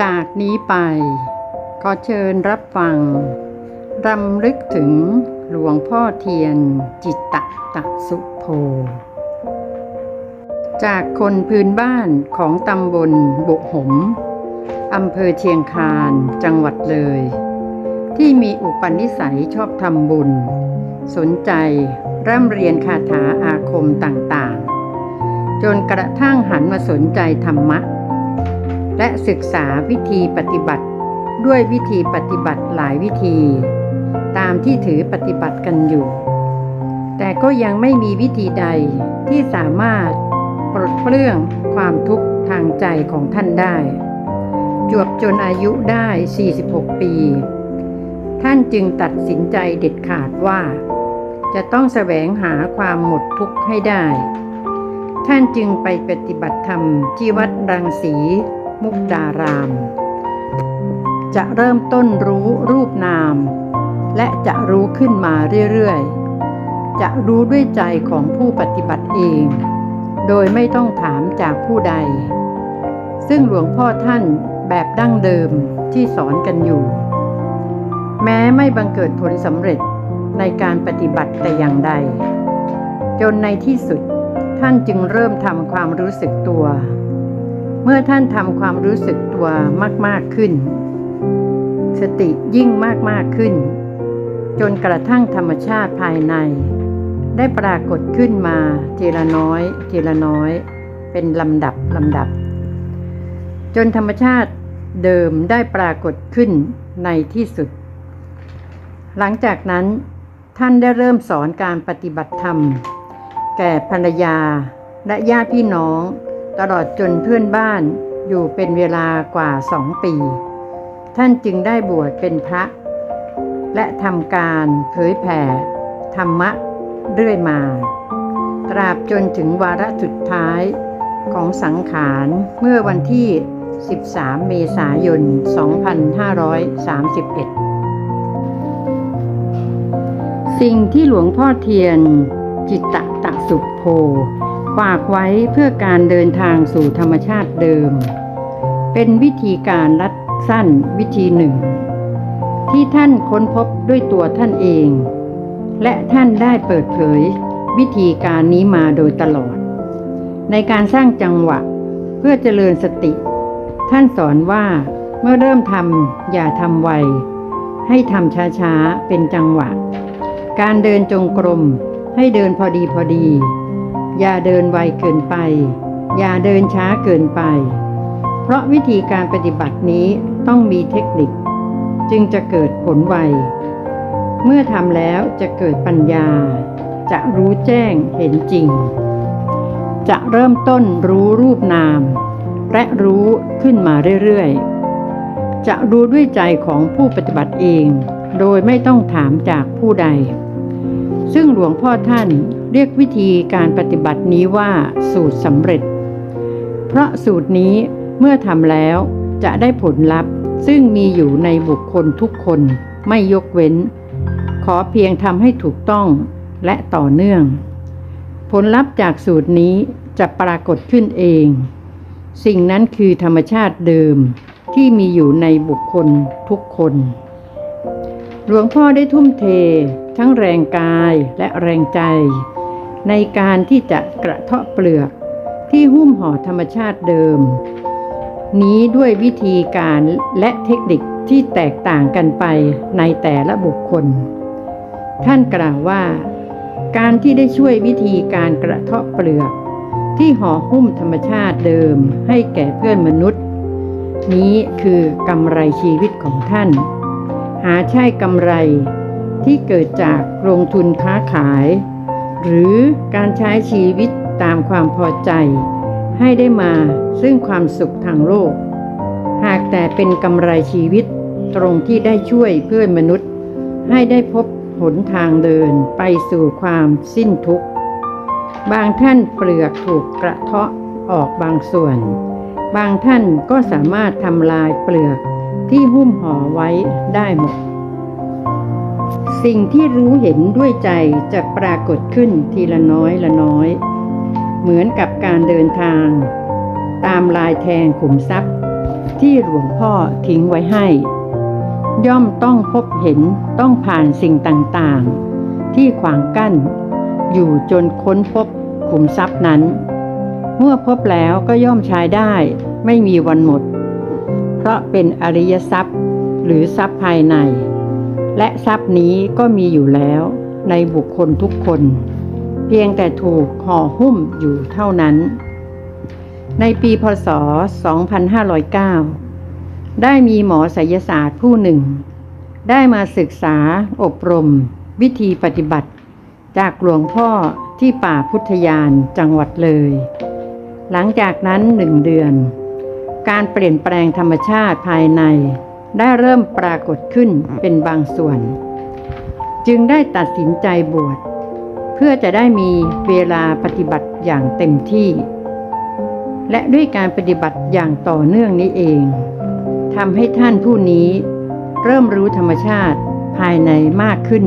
จากนี้ไป ขอเชิญรับฟัง รำลึกถึงหลวงพ่อเทียนจิตตะตะสุโพ จากคนพื้นบ้านของตำบลบุหมอำเภอเชียงคานจังหวัดเลย ที่มีอุปนิสัยชอบทำบุญ สนใจร่ำเรียนคาถาอาคมต่างๆ จนกระทั่งหันมาสนใจธรรมะ และศึกษาวิธีปฏิบัติ ด้วยวิธีปฏิบัติหลายวิธี ตามที่ถือปฏิบัติกันอยู่ แต่ก็ยังไม่มีวิธีใดที่สามารถปลดเปลื้องความทุกข์ทางใจของท่านได้ จวบจนอายุได้ 46 ปี ท่านจึงตัดสินใจเด็ดขาดว่า จะต้องแสวงหาความหมดทุกข์ให้ได้ ท่านจึงไปปฏิบัติธรรมที่วัดรังสี มุกดาราม จะเริ่มต้นรู้รูปนาม และจะรู้ขึ้นมาเรื่อยๆ จะรู้ด้วยใจของผู้ปฏิบัติเอง โดยไม่ต้องถามจากผู้ใด ซึ่งหลวงพ่อท่านแบบดั้งเดิมที่สอนกันอยู่ แม้ไม่บังเกิดผลสำเร็จในการปฏิบัติแต่อย่างใด จนในที่สุดท่านจึงเริ่มทำความรู้สึกตัว เมื่อท่านทำความรู้สึกตัวมาก ๆ ขึ้น สติยิ่งมาก ๆ ขึ้น จนกระทั่งธรรมชาติภายใน ได้ปรากฏขึ้นมาทีละน้อย ทีละน้อย เป็นลำดับลำดับ จนธรรมชาติเดิมได้ปรากฏขึ้นในที่สุด หลังจากนั้นท่านได้เริ่มสอนการปฏิบัติธรรม แก่ภรรยาและญาติพี่น้อง ตลอดจนเพื่อนบ้านอยู่เป็นเวลากว่าสองปี ท่านจึงได้บวชเป็นพระ และทำการเผยแผ่ ธรรมะเรื่อยมา ตราบจนถึงวาระสุดท้ายของสังขารเมื่อวันที่ 13 เมษายน 2531 สิ่งที่หลวงพ่อเทียน จิตตะตะสุโพ ฝากไว้เพื่อการเดินทางสู่ธรรมชาติเดิม เป็นวิธีการรัดสั้นวิธีหนึ่ง ที่ท่านค้นพบด้วยตัวท่านเอง และท่านได้เปิดเผยวิธีการนี้มาโดยตลอด ในการสร้างจังหวะเพื่อเจริญสติ ท่านสอนว่าเมื่อเริ่มทำอย่าทำไว ให้ทำช้าๆ เป็นจังหวะ การเดินจงกรมให้เดินพอดีพอดี อย่าเดินไวเกินไป อย่าเดินช้าเกินไป เพราะวิธีการปฏิบัตินี้ต้องมีเทคนิค จึงจะเกิดผลไว เมื่อทำแล้วจะเกิดปัญญา จะรู้แจ้งเห็นจริง จะเริ่มต้นรู้รูปนาม และรู้ขึ้นมาเรื่อยๆ จะรู้ด้วยใจของผู้ปฏิบัติเอง โดยไม่ต้องถามจากผู้ใด ซึ่งหลวงพ่อท่าน เรียกวิธีการปฏิบัตินี้ว่าสูตรสำเร็จ เพราะสูตรนี้เมื่อทำแล้วจะได้ผลลัพธ์ซึ่งมีอยู่ในบุคคลทุกคนไม่ยกเว้น ขอเพียงทำให้ถูกต้องและต่อเนื่อง ผลลัพธ์จากสูตรนี้จะปรากฏขึ้นเอง สิ่งนั้นคือธรรมชาติเดิมที่มีอยู่ในบุคคลทุกคน หลวงพ่อได้ทุ่มเท ทั้งแรงกายและแรงใจ ในการที่จะกระเทาะเปลือกที่หุ้มห่อธรรมชาติเดิม นี้ด้วยวิธีการและเทคนิคที่แตกต่างกันไปในแต่ละบุคคล ท่านกล่าวว่า การที่ได้ช่วยวิธีการกระเทาะเปลือก ที่ห่อหุ้มธรรมชาติเดิมให้แก่เพื่อนมนุษย์ นี้คือกำไรชีวิตของท่าน หาใช่กำไรที่เกิดจากลงทุนค้าขาย หรือการใช้ชีวิตตามความพอใจ ให้ได้มาซึ่งความสุขทางโลก หากแต่เป็นกำไรชีวิตตรงที่ได้ช่วยเพื่อนมนุษย์ ให้ได้พบหนทางเดินไปสู่ความสิ้นทุกข์ บางท่านเปลือกถูกกระเทาะออกบางส่วน บางท่านก็สามารถทำลายเปลือกที่หุ้มห่อไว้ได้หมด สิ่งที่รู้เห็นด้วยใจจะปรากฏขึ้นทีละน้อยละน้อย เหมือนกับการเดินทาง ตามลายแทงขุมทรัพย์ ที่หลวงพ่อทิ้งไว้ให้ ย่อมต้องพบเห็นต้องผ่านสิ่งต่างๆ ที่ขวางกั้น อยู่จนค้นพบขุมทรัพย์นั้น เมื่อพบแล้วก็ย่อมใช้ได้ไม่มีวันหมด เพราะเป็นอริยทรัพย์หรือทรัพย์ภายใน และทรัพย์นี้ก็มีอยู่แล้วในบุคคลทุกคน เพียงแต่ถูกห่อหุ้มอยู่เท่านั้น ในปีพศ 2509 ได้มีหมอไสยศาสตร์ผู้หนึ่ง ได้มาศึกษาอบรม วิธีปฏิบัติ จากหลวงพ่อที่ป่าพุทธยานจังหวัดเลย หลังจากนั้นหนึ่งเดือน การเปลี่ยนแปลงธรรมชาติภายใน ได้เริ่มปรากฏขึ้นเป็นบางส่วน จึงได้ตัดสินใจบวช เพื่อจะได้มีเวลาปฏิบัติอย่างเต็มที่ และด้วยการปฏิบัติอย่างต่อเนื่องนี้เองทำให้ท่านผู้นี้ เริ่มรู้ธรรมชาติภายในมากขึ้น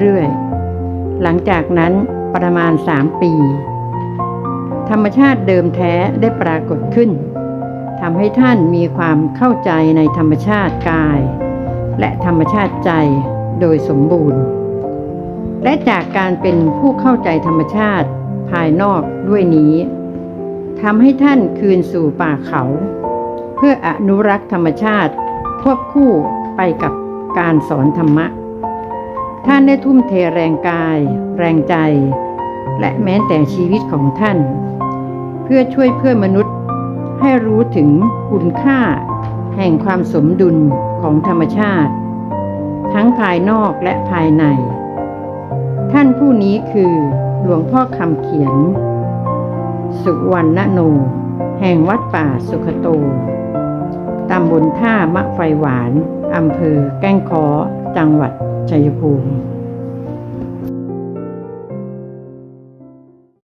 เรื่อยๆ หลังจากนั้นประมาณสามปี ธรรมชาติเดิมแท้ได้ปรากฏขึ้น ทำให้ท่านมีความเข้าใจในธรรมชาติกาย และธรรมชาติใจโดยสมบูรณ์ และจากการเป็นผู้เข้าใจธรรมชาติภายนอกด้วยนี้ทำให้ท่านคืนสู่ป่าเขา เพื่ออนุรักษ์ธรรมชาติควบคู่ไปกับการสอนธรรมะ ท่านได้ทุ่มเทแรงกาย แรงใจ และแม้แต่ชีวิตของท่าน เพื่อช่วยเพื่อนมนุษย์ ให้รู้ถึงคุณค่า แห่งความสมดุลของธรรมชาติ ทั้งภายนอกและภายใน ท่านผู้นี้คือหลวงพ่อคำเขียน สุวรรณโน แห่งวัดป่าสุขโตตำบลท่ามะไฟหวานอำเภอแก้งค้อจังหวัดชัยภูมิ